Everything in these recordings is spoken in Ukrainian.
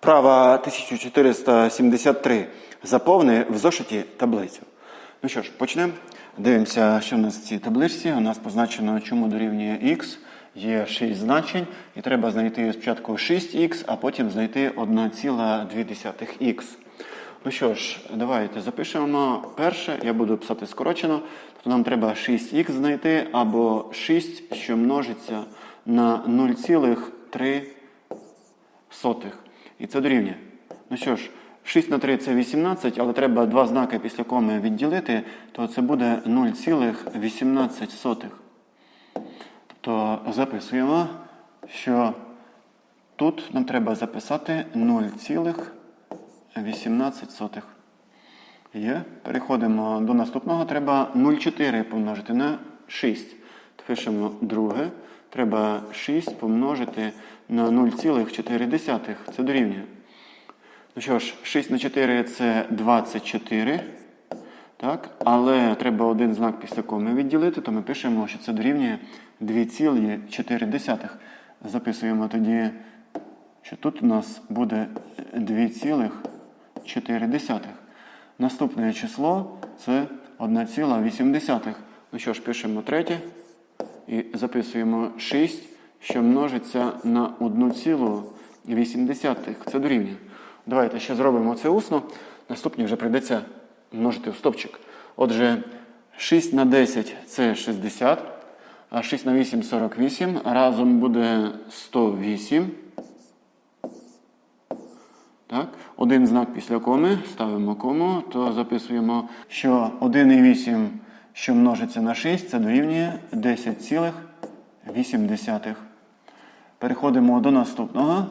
Вправа 1473. Заповни в зошиті таблицю. Ну що ж, почнемо. Дивимося, що в нас в цій табличці. У нас позначено, чому дорівнює х. Є 6 значень, і треба знайти спочатку 6х, а потім знайти 1,2х. Ну що ж, давайте запишемо перше. Я буду писати скорочено. Тобто нам треба 6х знайти або 6, що множиться на 0,3 сотих. І це дорівнює. Ну що ж, 6 на 3 це 18, але треба два знаки після коми відділити, то це буде 0,18. Тобто записуємо, що тут нам треба записати 0,18. Є. Переходимо до наступного. Треба 0,4 помножити на 6. Пишемо друге. Треба 6 помножити на 0,4. Це дорівнює. Ну що ж, 6 на 4 це 24. Так? Але треба один знак після коми відділити, то ми пишемо, що це дорівнює 2,4. Записуємо тоді, що тут у нас буде 2,4. Наступне число це 1,8. Ну що ж, пишемо третє. І записуємо 6, що множиться на 1,8. Це дорівнює. Давайте ще зробимо це усно. Наступні вже прийдеться множити в стопчик. Отже, 6 на 10 це 60, а 6 на 8 48. Разом буде 108. Так, Один знак після коми, ставимо кому, то записуємо, що 1,8, що множиться на 6, це дорівнює 10,8. Переходимо до наступного.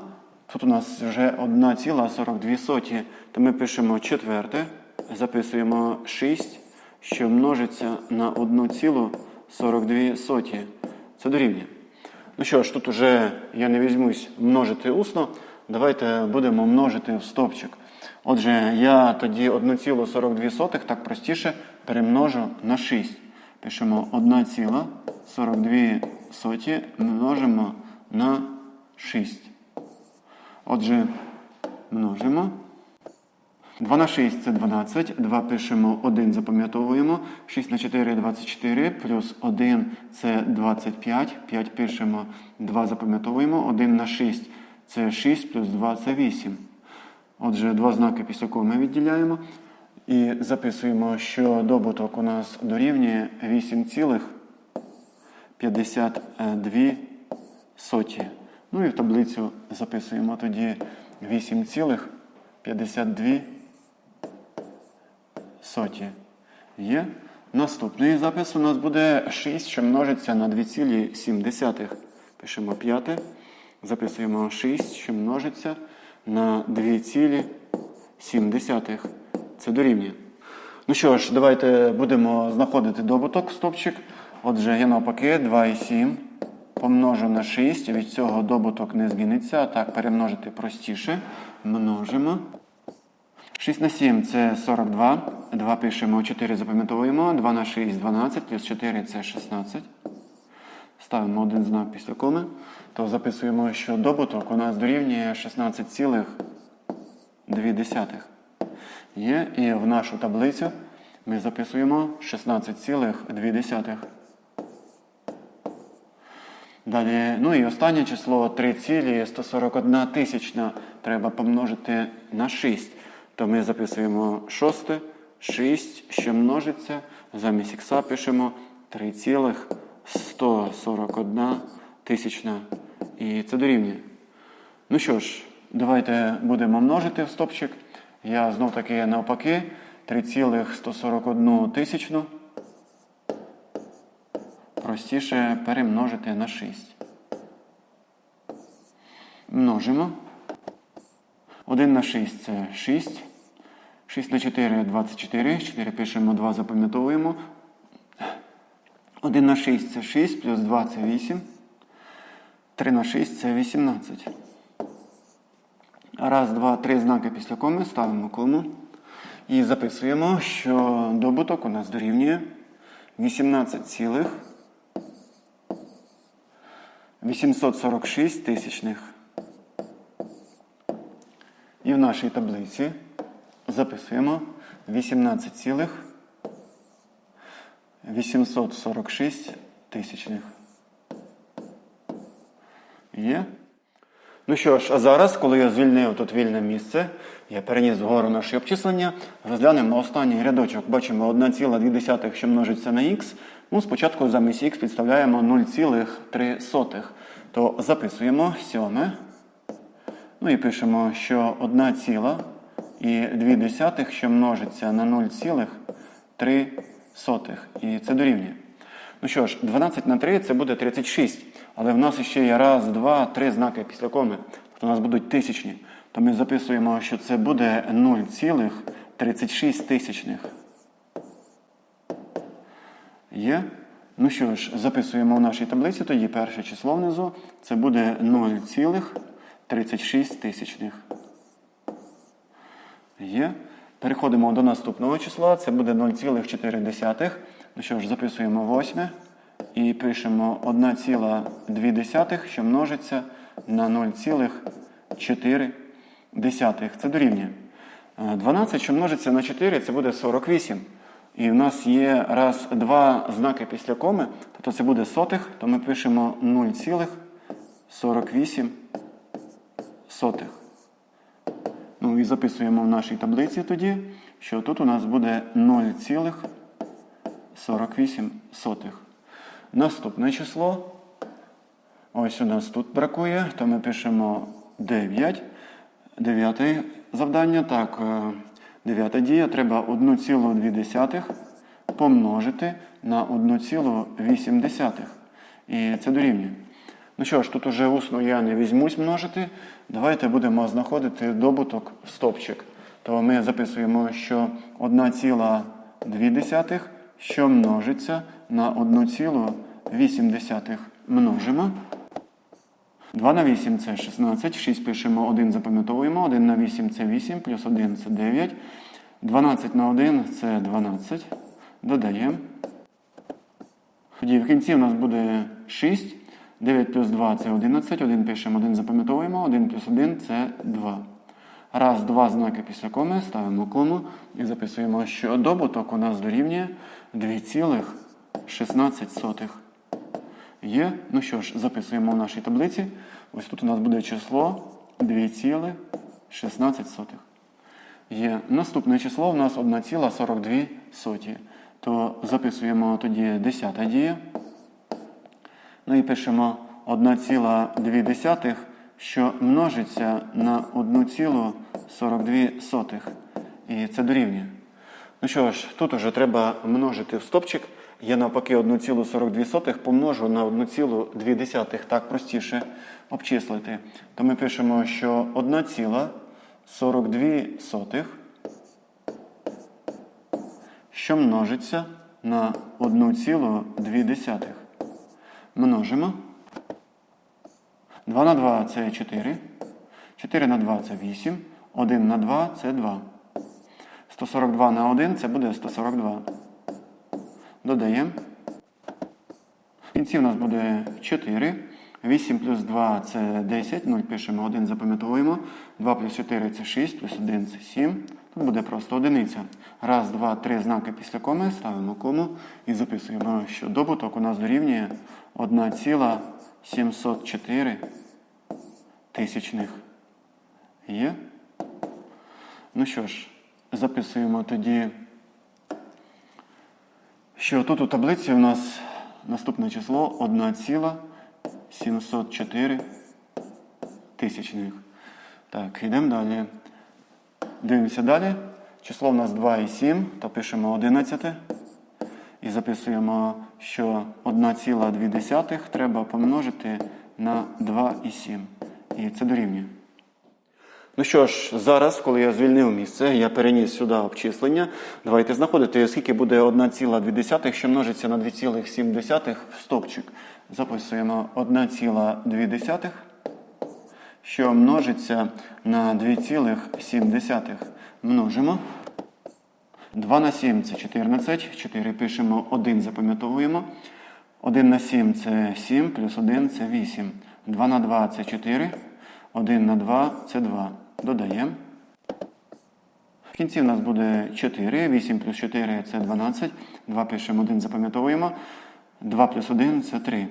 Тут у нас вже 1,42, то ми пишемо четверте, записуємо 6, що множиться на 1,42. Це дорівнює. Ну що ж, тут вже я не візьмусь множити усно. Давайте будемо множити в стопчик. Отже, я тоді 1,42 так простіше перемножу на 6. Пишемо 1,42 множимо на 6. Отже, множимо. 2 на 6 це 12. 2 пишемо 1, запам'ятовуємо. 6 на 4 24, плюс 1 це 25. 5 пишемо 2 запам'ятовуємо. 1 на 6 це 6, плюс 2 це 8. Отже, два знаки після кого ми відділяємо. І записуємо, що добуток у нас дорівнює 8,52 соті. Ну і в таблицю записуємо тоді 8,52 соті. Є. Наступний запис у нас буде 6, що множиться на 2,7. Пишемо 5. Записуємо 6, що множиться на 2,7. Це дорівнює. Ну що ж, давайте будемо знаходити добуток в стопчик. Отже, я навпаки 2,7 помножу на 6. Від цього добуток не зміниться. Так, перемножити простіше. Множимо. 6 на 7 це 42. 2 пишемо, 4 запам'ятовуємо. 2 на 6 12, плюс 4 це 16. Ставимо один знак після коми. То записуємо, що добуток у нас дорівнює 16,2. Є. І в нашу таблицю ми записуємо 16,2. Далі, ну і останнє число 3,141 тисячна треба помножити на 6. То ми записуємо шосте, 6, що множиться. Замість ікса пишемо 3,141 тисячна. І це дорівнює. Ну що ж, давайте будемо множити в стопчик. Я знов таки навпаки 3,141 тисячну. Простіше перемножити на 6. Множимо. 1 на 6 це 6. 6 на 4 24. 4 пишемо 2, запам'ятовуємо. 1 на 6 це 6, плюс 2 це 8. 3 на 6 це 18. Раз, два, три знаки після коми. Ставимо кому. І записуємо, що добуток у нас дорівнює 18 цілих 846 тисячних. І в нашій таблиці записуємо 18,846 тисячних. Є? Ну що ж, а зараз, коли я звільнив тут вільне місце, я переніс вгору наше обчислення, розглянемо на останній рядочок. Бачимо 1,2, що множиться на х. Ну, спочатку замість х підставляємо 0,3. То записуємо сьоме. Ну і пишемо, що 1,2, що множиться на 0,3. І це дорівнює. Ну що ж, 12 на 3 це буде 36. Але в нас ще є раз, два, три знаки після коми. Тобто у нас будуть тисячні. То ми записуємо, що це буде 0,36 тисячних. Є? Ну що ж, записуємо в нашій таблиці, тоді перше число внизу. Це буде 0,36 тисячних. Є. Переходимо до наступного числа. Це буде 0,4. Ну що ж, записуємо восьме. І пишемо 1,2, що множиться на 0,4. Це дорівнює. Е, 12, що множиться на 4, це буде 48. І в нас є раз, два знаки після коми, тобто це буде сотих, то ми пишемо 0,48 сотих. Ну і записуємо в нашій таблиці тоді, що тут у нас буде 0,48 сотих. Наступне число. Ось у нас тут бракує, то ми пишемо 9. Дев'яте завдання. Так, е, дев'ята дія. Треба 1,2 помножити на 1,8. І це дорівнює. Ну що ж, тут уже усно я не візьмусь множити. Давайте будемо знаходити добуток в стопчик. То ми записуємо, що 1,2, що множиться на 1,8 множимо. 2 на 8 це 16, 6 пишемо, 1 запам'ятовуємо, 1 на 8 це 8, плюс 1 це 9. 12 на 1 це 12. Додаємо. Тоді в кінці у нас буде 6. 9 плюс 2 це 11. 1 пишемо, 1 запам'ятовуємо, 1 плюс 1 це 2. Раз, два знаки після коми, ставимо кому і записуємо, що добуток у нас дорівнює 2,16. Є. Ну що ж, записуємо в нашій таблиці. Ось тут у нас буде число 2,16. Є. Наступне число у нас 1,42. То записуємо тоді 10 дія. Ну і пишемо 1,2, що множиться на 1,42. І це дорівнює. Ну що ж, тут уже треба множити в стопчик. Я навпаки 1,42 помножу на 1,2. Так простіше обчислити. То ми пишемо, що 1,42, що множиться на 1,2. Множимо. 2 на 2 це 4. 4 на 2 це 8. 1 на 2 це 2. 142 на 1 це буде 142. Додаємо. В кінці у нас буде 4. 8 плюс 2 це 10. 0 пишемо 1, запам'ятовуємо. 2 плюс 4 це 6, плюс 1 це 7. Тут буде просто одиниця. Раз, два, три знаки після коми. Ставимо кому і записуємо, що добуток у нас дорівнює 1,704 тисячних. Є? Ну що ж, записуємо тоді, що тут у таблиці у нас наступне число 1,704 тисячних. Так, йдемо далі. Дивимося далі. Число у нас 2,7, то пишемо 11. І записуємо, що 1,2 треба помножити на 2,7. І це дорівнює. Ну що ж, зараз, коли я звільнив місце, я переніс сюди обчислення. Давайте знаходити, скільки буде 1,2, що множиться на 2,7 в стопчик. Записуємо 1,2, що множиться на 2,7. Множимо. 2 на 7 це 14. 4 пишемо, 1 запам'ятовуємо. 1 на 7 це 7, плюс 1 це 8. 2 на 2 це 4. 1 на 2 це 2. Додаємо. В кінці в нас буде 4, 8 плюс 4 це 12, 2 пишемо, 1 запам'ятовуємо, 2 плюс 1 це 3.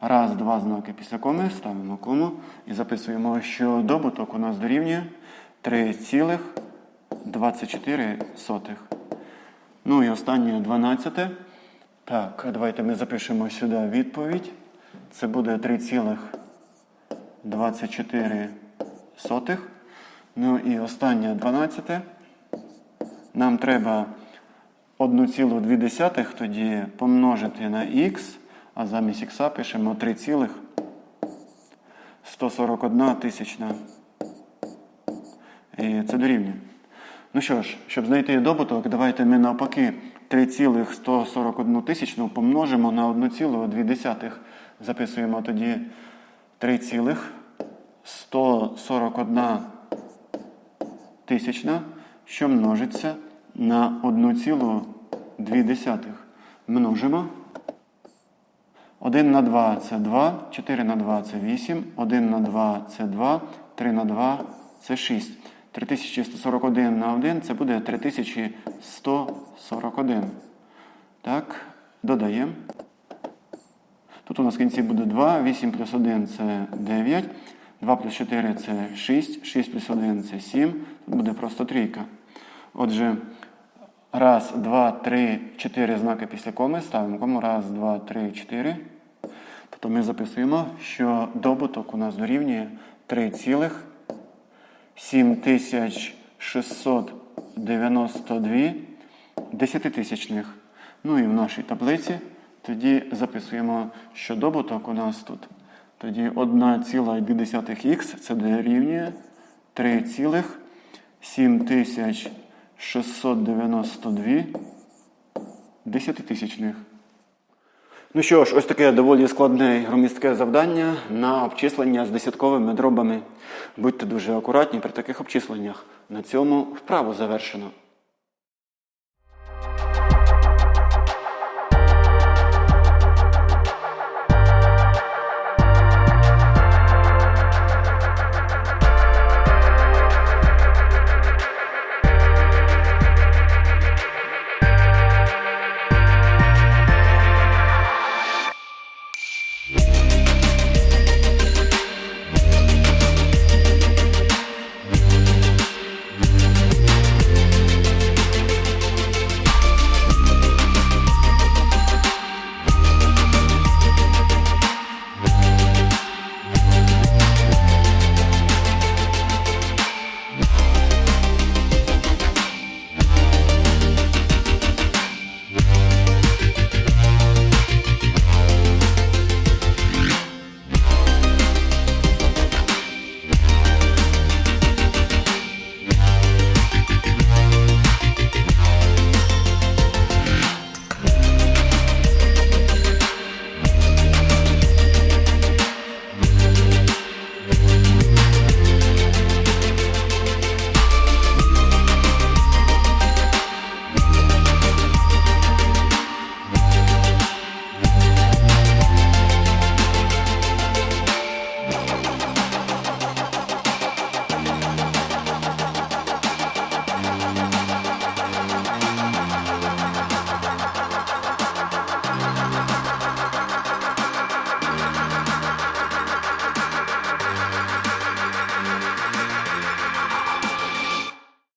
Раз, два знаки після коми, ставимо кому і записуємо, що добуток у нас дорівнює 3,24. Ну і останнє 12. Так, давайте ми запишемо сюди відповідь. Це буде 3,24. Ну і останнє 12. Нам треба 1,2 тоді помножити на х, а замість х пишемо 3,141 тисячна. І це дорівнює. Ну що ж, щоб знайти добуток, давайте ми навпаки 3,141 тисячну помножимо на 1,2. Записуємо тоді 3,141 тисячна, що множиться на 1,2. Множимо. 1 на 2 це 2, 4 на 2 це 8, 1 на 2 це 2, 3 на 2 це 6. 3141 на 1 це буде 3141. Так, додаємо. Тут у нас в кінці буде 2, 8 плюс 1 це 9, 2 плюс 4 це 6, 6 плюс 1 це 7. Тут буде просто трійка. Отже, раз, два, три, чотири знаки після коми. Ставимо кому. Раз, два, три, чотири. Тобто ми записуємо, що добуток у нас дорівнює 3,7692 десятитисячних. Ну і в нашій таблиці тоді записуємо, що добуток у нас тут. Тоді 1,2х це дорівнює 3,7692 десятитисячних. Ну що ж, ось таке доволі складне і громістке завдання на обчислення з десятковими дробами. Будьте дуже акуратні при таких обчисленнях. На цьому вправу завершено.